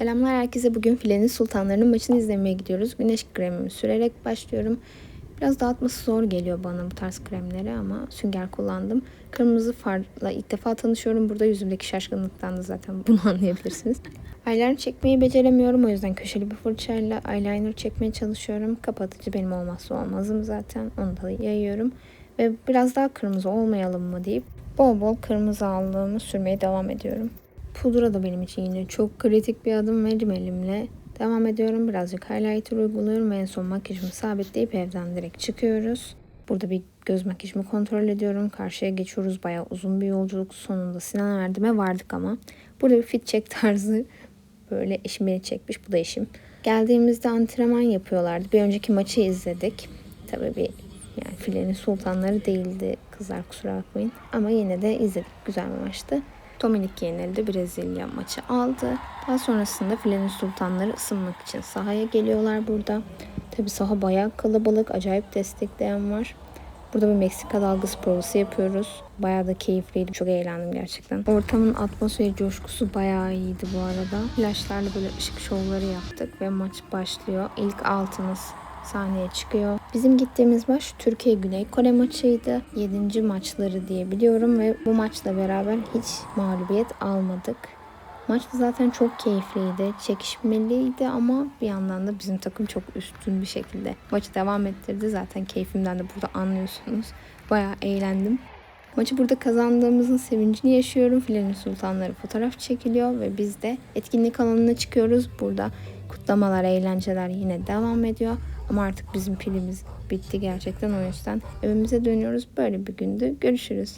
Selamlar herkese. Bugün filenin sultanlarının maçını izlemeye gidiyoruz. Güneş kremimi sürerek başlıyorum. Biraz dağıtması zor geliyor bana bu tarz kremleri ama sünger kullandım. Kırmızı farla ilk defa tanışıyorum. Burada yüzümdeki şaşkınlıktan da zaten bunu anlayabilirsiniz. Eyeliner çekmeyi beceremiyorum. O yüzden köşeli bir fırçayla eyeliner çekmeye çalışıyorum. Kapatıcı benim olmazsa olmazım zaten. Onu da yayıyorum. Ve biraz daha kırmızı olmayalım mı deyip bol bol kırmızı aldığımı sürmeye devam ediyorum. Pudra da benim için yine çok kritik bir adım ve rimelimle devam ediyorum. Birazcık highlighter uyguluyorum en son makyajımı sabitleyip evden direkt çıkıyoruz. Burada bir göz makyajımı kontrol ediyorum. Karşıya geçiyoruz. Bayağı uzun bir yolculuk. Sonunda Sinan Erdem'e vardık ama. Burada bir fit check tarzı böyle eşim beni çekmiş. Bu da eşim. Geldiğimizde antrenman yapıyorlardı. Bir önceki maçı izledik. Tabii bir yani filenin sultanları değildi kızlar kusura bakmayın. Ama yine de izledik. Güzel bir maçtı. Dominik yenildi. Brezilya maçı aldı. Daha sonrasında filenin sultanları ısınmak için sahaya geliyorlar burada. Tabi saha bayağı kalabalık. Acayip destekleyen var. Burada bir Meksika dalgası provası yapıyoruz. Bayağı da keyifliydi. Çok eğlendim gerçekten. Ortamın atmosferi, coşkusu bayağı iyiydi bu arada. Flaşlarla böyle ışık şovları yaptık ve maç başlıyor. İlk altımız sahneye çıkıyor. Bizim gittiğimiz maç Türkiye Güney Kore maçıydı. 7. maçları diye biliyorum ve bu maçla beraber hiç mağlubiyet almadık. Maç da zaten çok keyifliydi, çekişmeliydi ama bir yandan da bizim takım çok üstün bir şekilde maçı devam ettirdi. Zaten keyfimden de burada anlıyorsunuz. Bayağı eğlendim. Maçı burada kazandığımızın sevincini yaşıyorum. Filenin sultanları fotoğraf çekiliyor ve biz de etkinlik alanına çıkıyoruz. Burada kutlamalar, eğlenceler yine devam ediyor. Ama artık bizim pilimiz bitti gerçekten o yüzden evimize dönüyoruz. Böyle bir gündü. Görüşürüz.